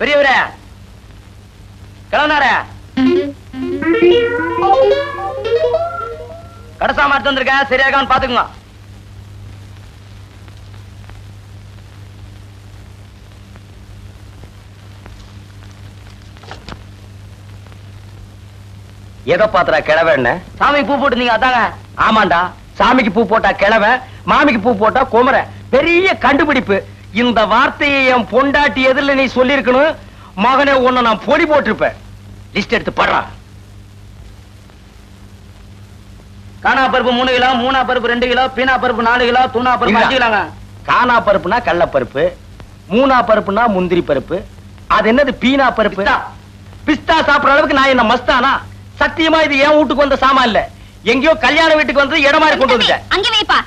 பெரியவரே கிளம்புனாரே. கடைசா மாட்டு வந்திருக்கேன் சரியாகான்னு பாத்துக்குங்க எதை பாத்துறா கிழவன்னு. சாமிக்கு பூ போட்டுருந்தீங்க அதாங்க. ஆமாண்டா. சாமிக்கு பூ போட்டா கிழவன் மாமிக்கு பூ போட்டா குமர. பெரிய கண்டுபிடிப்பு. இந்த வார்த்தையை என் பொண்டாட்டி எதிரில் நீ சொல்லியிருக்கணும். மகனே உன்னை நான் பொடி போட்டிருப்பேன். லிஸ்ட் எடுத்து படுறா. காணா பருப்பு மூணு கிலோ மூணா பருப்பு ரெண்டு கிலோ பீனா பருப்பு நாலு கிலோ தூணா பருப்பு அஞ்சு கிலோங்க. காணா பருப்புனா கடல பருப்பு மூணா பருப்புனா முந்திரி பருப்பு. அது என்னது பீனா பருப்பு? பிஸ்தா சாப்பிடுற அளவுக்கு நான் என்ன மஸ்தானா? சத்தியமா இது என் வீட்டுக்கு வந்த சாமான் இல்ல. எங்கேயோ கல்யாண வீட்டுக்கு வந்து இடம் கொண்டு வந்துட்டேன். அங்க வைப்பா.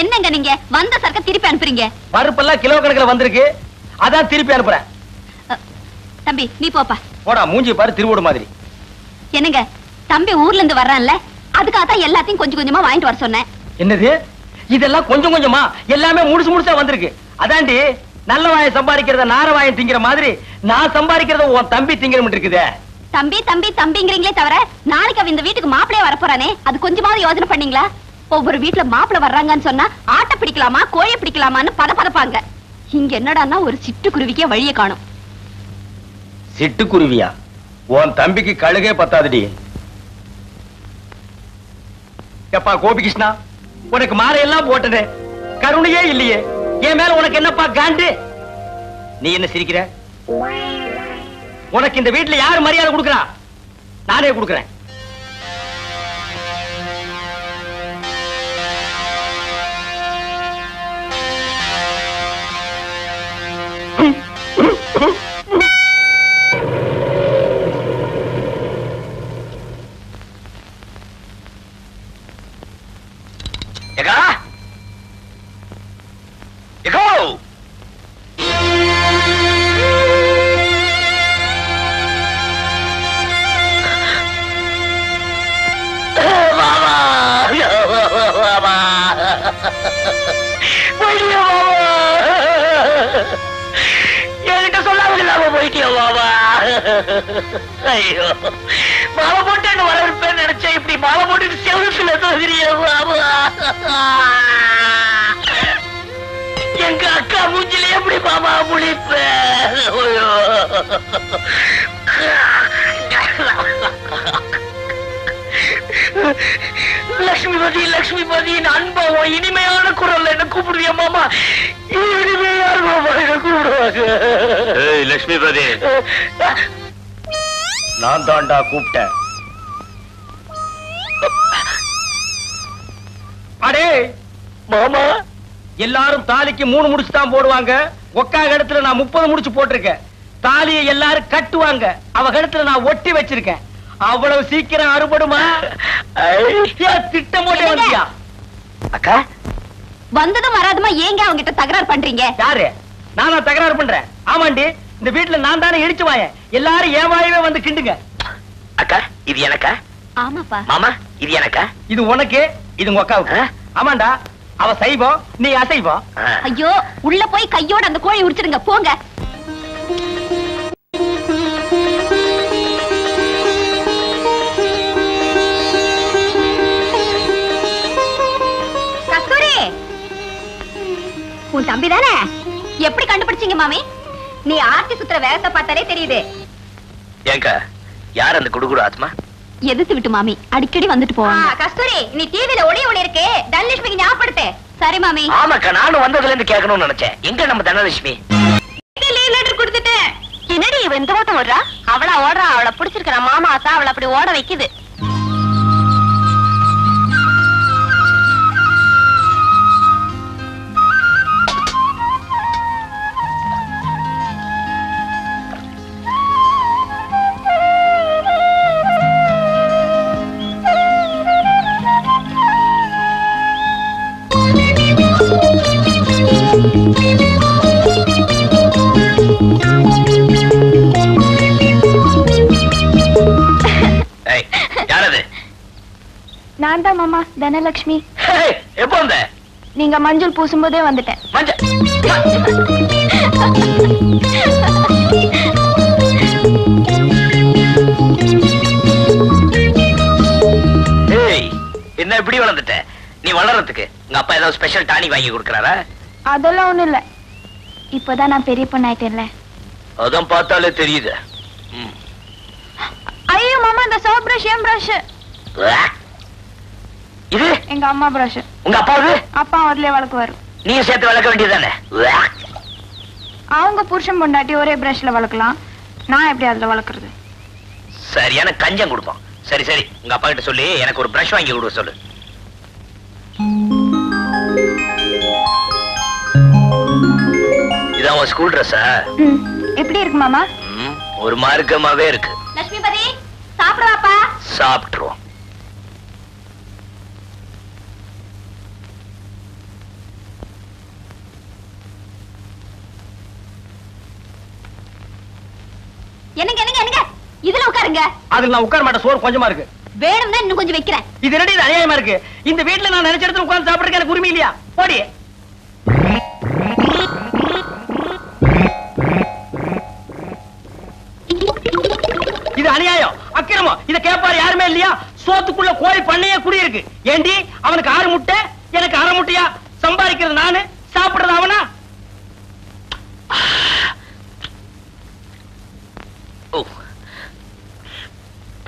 என்னங்க நீங்க? வந்த சரக்க திருப்பி அனுப்புறீங்க. பருப்பெல்லாம் கிலோ கணக்குல வந்திருக்கு. அதான் திருப்பி அனுப்புறேன். தம்பி நீ போப்பா. போடா மூஞ்சி பாரு திருவோடு மாதிரி. என்னங்க தம்பி ஊர்ல இருந்து வர்றான்ல அதுக்காக தான் எல்லாத்தையும் கொஞ்சம் கொஞ்சமா வாங்கிட்டு வர சொன்னேன். என்னது? இதெல்லாம் கொஞ்சம் கொஞ்சமா? எல்லாமே முழுசு முழுசா வந்திருக்கு. அதாண்டி நல்ல வாயம் சம்பாதிக்கிறத நார வாயம் திங்கிற மாதிரி நான் சம்பாதிக்கிறத உன் தம்பி திங்கிற இருக்குதே. தம்பி தம்பி தம்பிங்கிறீங்களே தவிர நாளைக்கு அவன் இந்த வீட்டுக்கு மாப்பிளைய வரப்போறானே அது கொஞ்சமாவது யோசனை பண்ணீங்களா? ஒவ்வொரு வீட்டுல மாப்பிளை வர்றாங்கன்னு சொன்னா ஆட்டை பிடிக்கலாமா கோழியை பிடிக்கலாமான்னு பதப்பதப்பாங்க. இங்க என்னடான்னா ஒரு சிட்டுக்குருவிக்கே வழிய காணும். சிட்டுக்குருவியா? உன் தம்பிக்கு கழுகே பத்தாதுடி. எப்பா கோபிகிருஷ்ணா உனக்கு மாலையெல்லாம் போட்டதே. கருணையே இல்லையே. என் மேல உனக்கு என்னப்பா காண்டு? நீ என்ன சிரிக்கிற? உனக்கு இந்த வீட்டுல யாரு மரியாதை கொடுக்கறா? நானே கொடுக்கறேன். போயிட்டியா மாமா என்கிட்ட சொல்லாம இல்லாம போயிட்டியா மாமா ஐயோ. மாலை போட்டு என்ன நினைச்சேன். இப்படி மாலை போட்டுட்டு செவத்துல தோகிறிய மாமா எங்க அக்கா மூஞ்சில எப்படி மாமா முழிப்பேன் ஐயோ. லட்சுமிபதி லட்சுமிபதி அன்பாவும் இனிமையான குரல்ல என்ன கூப்பிடுவியா மாமா? இனிமையான மாமா என்ன கூப்பிடுவாங்க? லட்சுமிபதி நான் தாண்டா கூப்பிட்டேன். அடே! மாமா? எல்லாரும் தாலிக்கு மூணு முடிச்சு தான் போடுவாங்க. ஒக்கா இடத்துல நான் முப்பது முடிச்சு போட்டிருக்கேன். தாலியை எல்லாரும் கட்டுவாங்க. அவ கழுத்துல நான் ஒட்டி வச்சிருக்கேன். அவ்வளவு சீக்கிரம் அறுபடுமா? திட்டம் போட்டே வந்தியா? அக்கா வந்ததும் வராதுமா? ஏங்க அவங்க கிட்ட தகராறு பண்றீங்க? யாரு? நானா தகராறு பண்றேன். ஆமாண்டி இந்த வீட்டுல நான் தானே இடிச்சு வாயேன். எல்லாரும் என் வாயவே வந்து கிண்டுங்க. அக்கா இது எனக்கா? ஆமாப்பா. மாமா இது எனக்கா? இது உனக்கு இது உங்க அக்காவுக்கு. ஆமாண்டா அவ சைவம் நீ அசைவம். ஐயோ உள்ள போய் கையோட அந்த கோழி உரிச்சிடுங்க. போங்க. உன் தம்பி தானே? எப்படி கண்டுபிடிச்சீங்க மாமி? நீ ஆர்த்தி சுத்துற வேகத்தை பார்த்தாலே தெரியுது. ஏங்கா யார் அந்த குடுகுடு ஆத்மா? எதிர்த்து விட்டு மாமி அடிக்கடி வந்துட்டு போவாங்க. கஸ்தூரி நீ டிவில ஒளி ஒளி இருக்கு. தனலட்சுமிக்கு ஞாபகப்படுத்து. சரி மாமி. ஆமாக்கா நானும் வந்ததுல இருந்து கேட்கணும்னு நினைச்சேன். எங்க நம்ம தனலட்சுமி? லெட்டர் கொடுத்துட்டேன் என்னடி இவ இந்த ஓட்டம் ஓடுறா? அவளா ஓடுறா அவளை பிடிச்சிருக்கிற மாமா ஆசா அவளை அப்படி ஓட வைக்குது. நான் தான் மாமா தனலட்சுமி ஹே, எப்போ வந்த? நீங்க மஞ்சள் பூசும்போதே வந்துட்டேன். என்ன இப்படி வளர்ந்துட்ட? நீ வளர்றதுக்கு உங்க அப்பா ஏதாவது ஸ்பெஷல் டானி வாங்கி கொடுக்கறாரா? அதெல்லாம் ஒண்ணும் இல்ல. இப்பதான் நான் பெரிய பொண்ணாயிட்டேன்ல. அதான் பார்த்தாலே தெரியுது. ஐயோ மாமா இந்த சோப் பிரஷ் ஏன் பிரஷ். இது? எங்க அம்மா பிரஷ் உங்க அப்பாவுது அப்பா அதுலயே வளர்க்குவாரு. நீயும் சேர்த்து வளர்க்க வேண்டியதுதானே? உவா. அவங்க புருஷன் பொண்டாட்டி ஒரே பிரஷ்ல வளர்க்கலாம். நான் எப்படி அதுல வளர்க்கறது? சரியான கஞ்சம் கொடுப்போம். சரி சரி. உங்க அப்பா கிட்ட சொல்லி எனக்கு ஒரு பிரஷ் வாங்கி கொடுக்க சொல்லு. இதான் உன் ஸ்கூல் ட்ரெஸ்ஸா ம், எப்படி இருக்கு மாமா? ஒரு மார்க்கமாவே இருக்கு. லட்சுமிபதி சாப்பிடுவாப்பா சாப்பிட்டுருவோம் என்னங்க என்னங்க என்னங்க இதுல உட்காருங்க அதுல நான் உட்கார மாட்டேன் சோறு கொஞ்சமா இருக்கு. வேணும்னா இன்னும் கொஞ்சம் வைக்கிறேன். இது இது அநியாயமா இருக்கு? இந்த வீட்டுல நான் நினைச்ச இடத்துல உட்கார்ந்து சாப்பிடுறதுக்கு எனக்கு உரிமை இல்லையா? போடி. இது அநியாயம். அக்கிரமம். இத கேட்பாரு யாருமே இல்லையா? சோத்துக்குள்ள கோழி பண்ணையே குடி இருக்கு ஏண்டி? அவனுக்கு ஆறு முட்டை எனக்கு அரை முட்டையா? சம்பாதிக்கிறது நானு சாப்பிடுறது அவனா?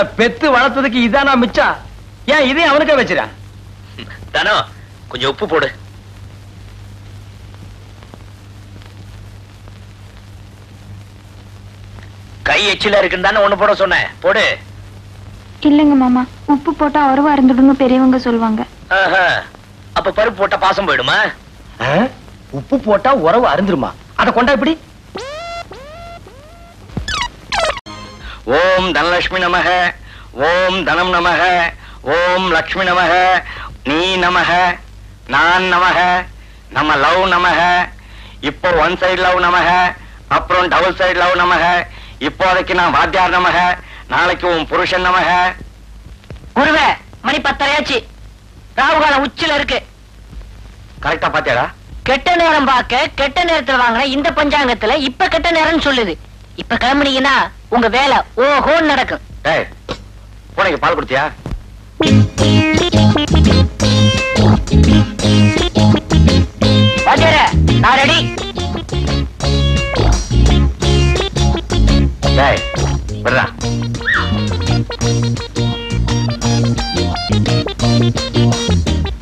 உன்னை பெத்து வளர்த்ததுக்கு இதானா மிச்சம் ஏன் இதையும் அவனுக்கே வச்சிடறேன் தானோ கொஞ்சம் உப்பு போடு. கை எச்சில இருக்குன்னு தானே ஒண்ணு போட சொன்னேன். போடு. இல்லைங்க மாமா உப்பு போட்டா உறவா இருந்துடுங்க பெரியவங்க சொல்லுவாங்க. ஆஹா. அப்ப பருப்பு போட்டா பாசம் போயிடுமா? உப்பு போட்டா உறவு அருந்துருமா? அத கொண்டா இப்படி? ஓம் தனலட்சுமி நமக ஓம் தனம் நமக ஓம் லக்ஷ்மி நமக நீ நமக நான் நமக நம்ம லவ் நமக இப்போ ஒன் சைடு லவ் நமக அப்புறம் டபுள் சைடு லவ் நமக இப்போதைக்கு நான் வாத்தியார் நமக நாளைக்கு உன் புருஷன் நமக. குருவே மணி பத்தரையாச்சு. ராகுகாலம் உச்சில இருக்கு. கரெக்டா பாத்தியாடா? கெட்ட நேரம் பார்க்க கெட்ட நேரத்துல வாங்கின இந்த பஞ்சாங்கத்துல இப்ப கெட்ட நேரம்னு சொல்லுது. இப்ப கிளம்புனீங்கன்னா உங்க வேலை ஓஹோன்னு நடக்கும். டேய் பூனைக்கு பால் கொடுத்தியா? வாத்தியாரே நான் ரெடி. டேய் விடுறா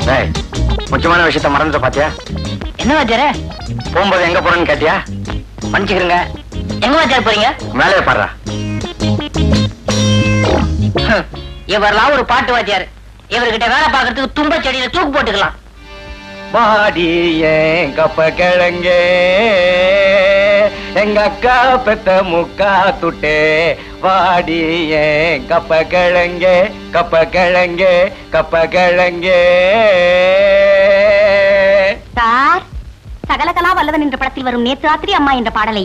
டேய் முக்கியமான விஷயத்த மறந்துட்ட பாத்தியா? என்ன வாத்தியாரே? போகும்போது எங்க போறேன்னு கேட்டியா? மன்னிச்சுக்கிறேங்க எங்க வாத்தியார் போறீங்க? மேலே பாடுறா. இவரெல்லாம் ஒரு பாட்டு வாத்தியார். இவர்கிட்ட வேலை பார்க்கறதுக்கு தும்ப செடியில தூக்கு போட்டுக்கலாம். மாடி ஏன் கப்ப கிழங்கே? எங்க அக்கா பெத்த முக்கா துட்டே. வாடி ஏன் கப்ப கிழங்கே? கப்ப கிழங்கே கப்ப கிழங்கே. சார் சகலகலா வல்லவன் என்ற படத்தில் வரும் நேற்று ராத்திரி அம்மா என்ற பாடலை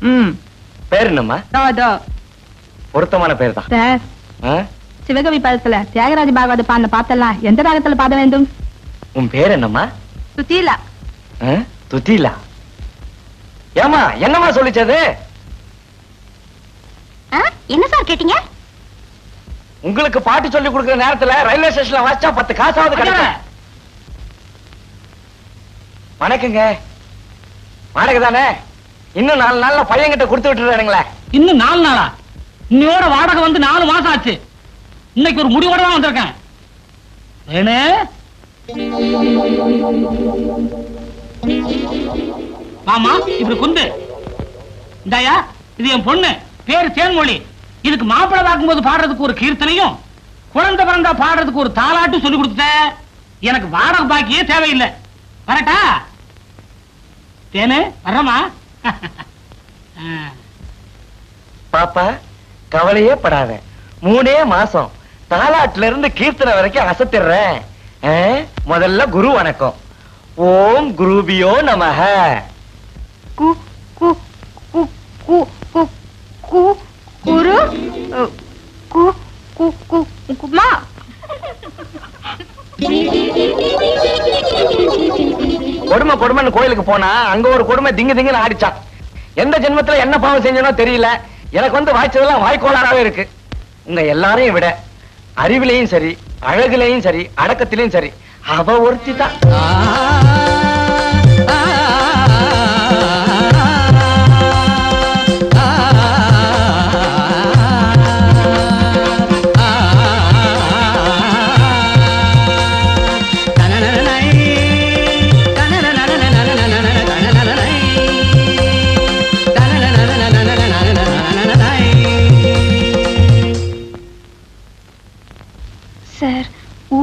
ம். பேர் என்னம்மா? தோ பொருத்தமான பேர் தான். சார்? சிவகவி பதத்துல தியாகராஜ பாகவத பாடின பாத்தெல்லாம் எந்த ராகத்துல பாட வேண்டும்? உன் பேர் என்னம்மா? சுத்தீலா. ஆ? துதிலா ஏமா என்னம்மா சொல்லிச்சது? என்ன சார் கேட்டீங்க? உங்களுக்கு பாட்டு சொல்லி கொடுக்கிற நேரத்துல ரயில்வே ஸ்டேஷன்ல வாச்சா பத்து காசாவது கிடைக்கும். வணக்கங்க. வாடகை தானே? இன்னும் நாலு நாள்ல பையன்கிட்ட கொடுத்து விட்டுறானுங்களே இன்னும் நாலு நாளா? இன்னையோட வாடகை வந்து நாலு மாசம் ஆச்சு. இன்னைக்கு ஒரு முடிவோட தான் வந்திருக்கேன். வேணு? மாமா இப்படி குந்து. இந்தாயா இது என் பொண்ணு. பேரு தேன்மொழி. இதுக்கு மாப்பிள்ளை பார்க்கும்போது பாடுறதுக்கு ஒரு கீர்த்தனையும் குழந்தை பிறந்தா பாடுறதுக்கு ஒரு தாலாட்டும் சொல்லி கொடுத்த எனக்கு வாடகை பாக்கியே தேவையில்லை. வரட்டா? தேனு வர்றமா பாப்பா கவலையே படாத. மூணே மாசம். தாலாட்டுல இருந்து கீர்த்தனை வரைக்கும் அசத்திடுறேன்? முதல்ல குரு வணக்கம். ஓம் குருபியோ நமஹ கு கு கு கு கு கு குரு அ, கு கு கு குமா. கொடுமை கொடுமைன்னு கோயிலுக்கு போனா அங்க ஒரு கொடுமை திங்கு திங்குன்னு ஆடிச்சான் எந்த ஜென்மத்துல என்ன பாவம் செஞ்சனோ தெரியல. எனக்கு வந்து வாய்ச்சதெல்லாம் வாய்க்கோளாராவே இருக்கு. உங்க எல்லாரையும் விட அறிவிலையும் சரி அழகுலையும் சரி அடக்கத்திலையும் சரி அவ ஒருத்தி தான்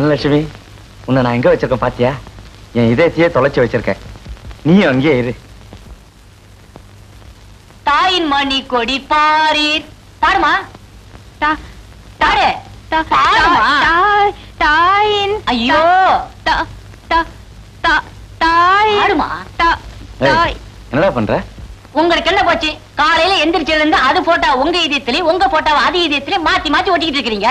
தனலட்சுமி உன்னை நான் எங்க வச்சிருக்கேன் பாத்தியா? என் இதயத்தையே தொலைச்சு வச்சிருக்கேன். நீயும் அங்கேயே இரு. தாயின் மணி கொடி பாரீர். பாடுமா தா பாடு தா- பாடுமா தாய் தாயின் ஐயோ. என்னடா பண்ற? உங்களுக்கு என்ன போச்சு? காலையில எந்திரிச்சதுல இருந்து அது போட்டா உங்க இதயத்திலயும் உங்க போட்டா அது இதயத்திலயும் மாத்தி மாத்தி ஒட்டிக்கிட்டு இருக்கீங்க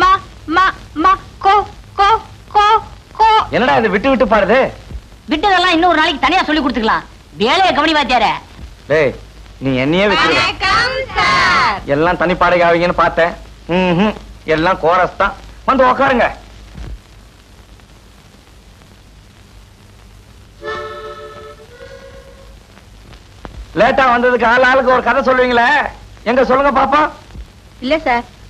மா மா மா கோ கோ கோ கோ. என்னடா இது விட்டு விட்டு பாடுது? விட்டதெல்லாம் இன்னொரு நாளைக்கு தனியா சொல்லி கொடுத்துக்கலாம். வேலையை கவனி வாத்தியார டேய் நீ என்னையே சார். எல்லாம் தனி பாடகை ஆவீங்கன்னு பார்த்தேன். ம்ஹும். எல்லாம் கோரஸ் தான். வந்து உக்காருங்க. லேட்டா வந்ததுக்கு ஆள் ஆளுக்கு ஒரு கதை சொல்லுவீங்களே. எங்க சொல்லுங்க பாப்போம் இல்ல சார்.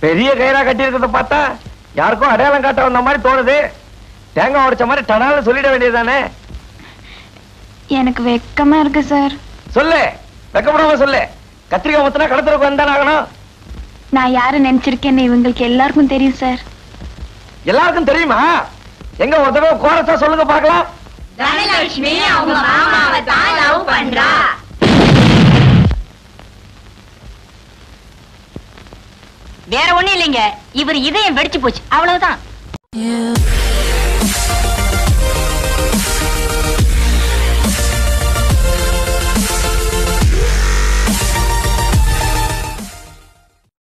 பெரிய கயிறா கட்டி இருக்கிறத பார்த்தா யாருக்கும் அடையாளம் காட்ட வந்த மாதிரி தோணுது. தேங்காய் உடைச்ச மாதிரி டனால சொல்லிட வேண்டியதுதானே? எனக்கு வெக்கமா இருக்கு சார். சொல்லு. வெக்கப்படாம சொல்லு. கத்திரிக்காய் முத்தினா கடத்துறதுக்கு வந்தானே ஆகணும். நான் யாரை நினைச்சிருக்கேன்னு இவங்களுக்கு எல்லாருக்கும் தெரியும் சார். எல்லாருக்கும் தெரியுமா? எங்க ஒரு தடவை கோரஸா சொல்லுங்க பார்க்கலாம். தனலட்சுமி அவங்க மாமாவை தான் லவ் பண்றா. வேற ஒண்ணும் இல்லைங்க. இவர் இதயம் வெடிச்சு போச்சு. அவ்வளவுதான்.